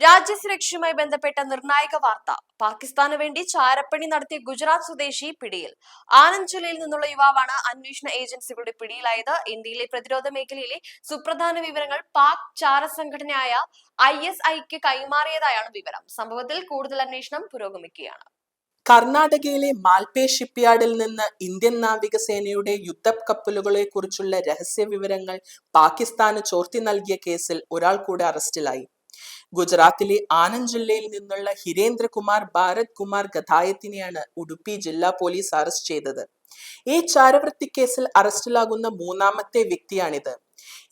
രാജ്യസുരക്ഷയുമായി ബന്ധപ്പെട്ട നിർണായക വാർത്ത. പാകിസ്ഥാന് വേണ്ടി ചാരപ്പണി നടത്തിയ ഗുജറാത്ത് സ്വദേശി പിടിയിൽ. ആനന്ദ് ജില്ലയിൽ നിന്നുള്ള യുവാവാണ് അന്വേഷണ ഏജൻസികളുടെ പിടിയിലായത്. ഇന്ത്യയിലെ പ്രതിരോധ മേഖലയിലെ സുപ്രധാന വിവരങ്ങൾ പാക് ചാര സംഘടനയായ ഐ എസ് ഐക്ക് കൈമാറിയതായാണ് വിവരം. സംഭവത്തിൽ കൂടുതൽ അന്വേഷണം പുരോഗമിക്കുകയാണ്. കർണാടകയിലെ മാൽപേ ഷിപ്പ്യാർഡിൽ നിന്ന് ഇന്ത്യൻ നാവികസേനയുടെ യുദ്ധക്കപ്പലുകളെ കുറിച്ചുള്ള രഹസ്യ വിവരങ്ങൾ പാകിസ്ഥാന് ചോർത്തി നൽകിയ കേസിൽ ഒരാൾ കൂടെ അറസ്റ്റിലായി. ഗുജറാത്തിലെ ആനന്ദ് ജില്ലയിൽ നിന്നുള്ള ഹിരേന്ദ്രകുമാർ ഭാരത് കുമാർ ഗതായത്തിനെയാണ് ഉടുപ്പി ജില്ലാ പോലീസ് അറസ്റ്റ് ചെയ്തത്. ഈ ചാരവൃത്തി കേസിൽ അറസ്റ്റിലാകുന്ന മൂന്നാമത്തെ വ്യക്തിയാണിത്.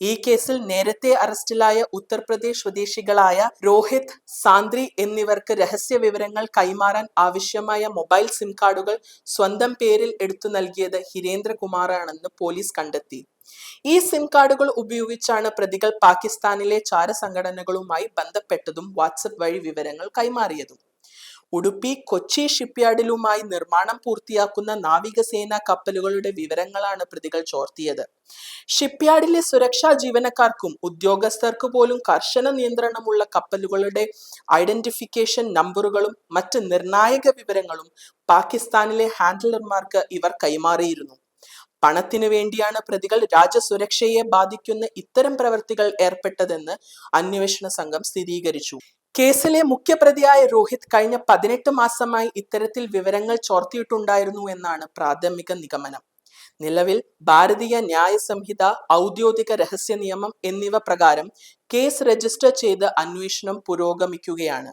ഈ കേസിൽ നേരത്തെ അറസ്റ്റിലായ ഉത്തർപ്രദേശ് സ്വദേശികളായ രോഹിത് സാന്ദ്രി എന്നിവർക്ക് രഹസ്യ വിവരങ്ങൾ കൈമാറാൻ ആവശ്യമായ മൊബൈൽ സിം കാർഡുകൾ സ്വന്തം പേരിൽ എടുത്തു നൽകിയത് ഹിരേന്ദ്രകുമാറാണെന്ന് പോലീസ് കണ്ടെത്തി. ഈ സിം കാർഡുകൾ ഉപയോഗിച്ചാണ് പ്രതികൾ പാകിസ്ഥാനിലെ ചാര സംഘടനകളുമായി ബന്ധപ്പെട്ടതും വാട്സപ്പ് വഴി വിവരങ്ങൾ കൈമാറിയതും. ഉടുപ്പി കൊച്ചി ഷിപ്പ്യാർഡിലുമായി നിർമ്മാണം പൂർത്തിയാക്കുന്ന നാവികസേന കപ്പലുകളുടെ വിവരങ്ങളാണ് പ്രതികൾ ചോർത്തിയത്. ഷിപ്പ്യാർഡിലെ സുരക്ഷാ ജീവനക്കാർക്കും ഉദ്യോഗസ്ഥർക്ക് പോലും കർശന നിയന്ത്രണമുള്ള കപ്പലുകളുടെ ഐഡന്റിഫിക്കേഷൻ നമ്പറുകളും മറ്റ് നിർണായക വിവരങ്ങളും പാകിസ്ഥാനിലെ ഹാൻഡ്ലർമാർക്ക് ഇവർ കൈമാറിയിരുന്നു. പണത്തിനു വേണ്ടിയാണ് പ്രതികൾ രാജ്യസുരക്ഷയെ ബാധിക്കുന്ന ഇത്തരം പ്രവൃത്തികൾ ഏർപ്പെട്ടതെന്ന് അന്വേഷണ സംഘം സ്ഥിരീകരിച്ചു. കേസിലെ മുഖ്യപ്രതിയായ രോഹിത് കഴിഞ്ഞ പതിനെട്ട് മാസമായി ഇത്തരത്തിൽ വിവരങ്ങൾ ചോർത്തിയിട്ടുണ്ടായിരുന്നു എന്നാണ് പ്രാഥമിക നിഗമനം. നിലവിൽ ഭാരതീയ ന്യായ സംഹിത ഔദ്യോഗിക രഹസ്യ നിയമം എന്നിവ പ്രകാരം കേസ് രജിസ്റ്റർ ചെയ്ത് അന്വേഷണം പുരോഗമിക്കുകയാണ്.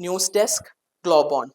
News desk ഗ്ലോബോൺ